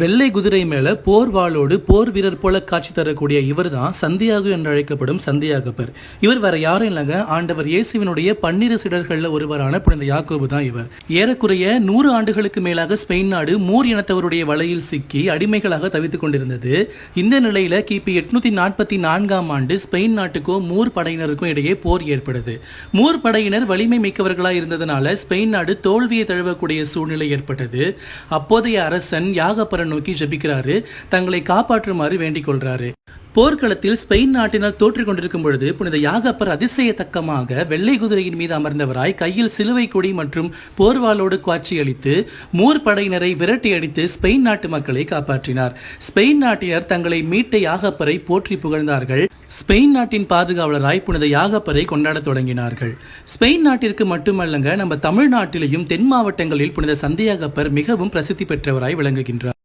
வெள்ளை குதிரை மேல போர் வாளோடு போர் வீரர் போல காட்சி தரக்கூடிய இவர் தான் சந்தியாகு என்று அழைக்கப்படும் சந்தியாகப்பர். இவர் வேற யாரும் இல்லைங்க. ஆண்டவர் இயேசுவினுடைய பன்னிரு சிடர்கள்ல ஒருவரான புனித யாக்கோபு தான் இவர். ஏறக்குறைய நூறு ஆண்டுகளுக்கு மேலாக ஸ்பெயின் நாடு மூர் இனத்தவருடைய வலையில் சிக்கி அடிமைகளாக தவித்துக் கொண்டிருந்தது. இந்த நிலையில கிபி எட்நூத்தி நாற்பத்தி நான்காம் ஆண்டு ஸ்பெயின் நாட்டுக்கும் மூர் படையினருக்கும் இடையே போர் ஏற்படுது. மூர் படையினர் வலிமை மிக்கவர்களாக இருந்ததனால ஸ்பெயின் நாடு தோல்வியை தழுவக்கூடிய சூழ்நிலை ஏற்பட்டது. அப்போதைய அரசன் யாகப்பரன் யாகப்பரை நோக்கி ஜபிக்கிறாரு. தங்களை காப்பாற்றுமாறு வேண்டிக் கொள்றாரு போர்க்களத்தில் ஸ்பெயின் நாட்டினர் தோற்றிக் கொண்டிருக்கும் பொழுது புனித யாகப்பர் அதிசயத்தக்கமாக வெள்ளை குதிரையின் மீது அமர்ந்தவராய் கையில் சிலுவை கொடி மற்றும் போர்வாளோடு காட்சியளித்து மூர் படையினரை விரட்டி அடித்து ஸ்பெயின் நாட்டு மக்களை காப்பாற்றினார். ஸ்பெயின் நாட்டினர் தங்களை மீட்ட யாகப்பரை போற்றி புகழ்ந்தார்கள். ஸ்பெயின் நாட்டின் பாதுகாவலராய் புனித யாகப்பரை கொண்டாடத் தொடங்கினார்கள். ஸ்பெயின் நாட்டிற்கு மட்டுமல்லங்க நம்ம தமிழ்நாட்டிலையும் தென் மாவட்டங்களில் புனித சந்தியாகப்பர் மிகவும் பிரசித்தி பெற்றவராய் விளங்குகின்றார்.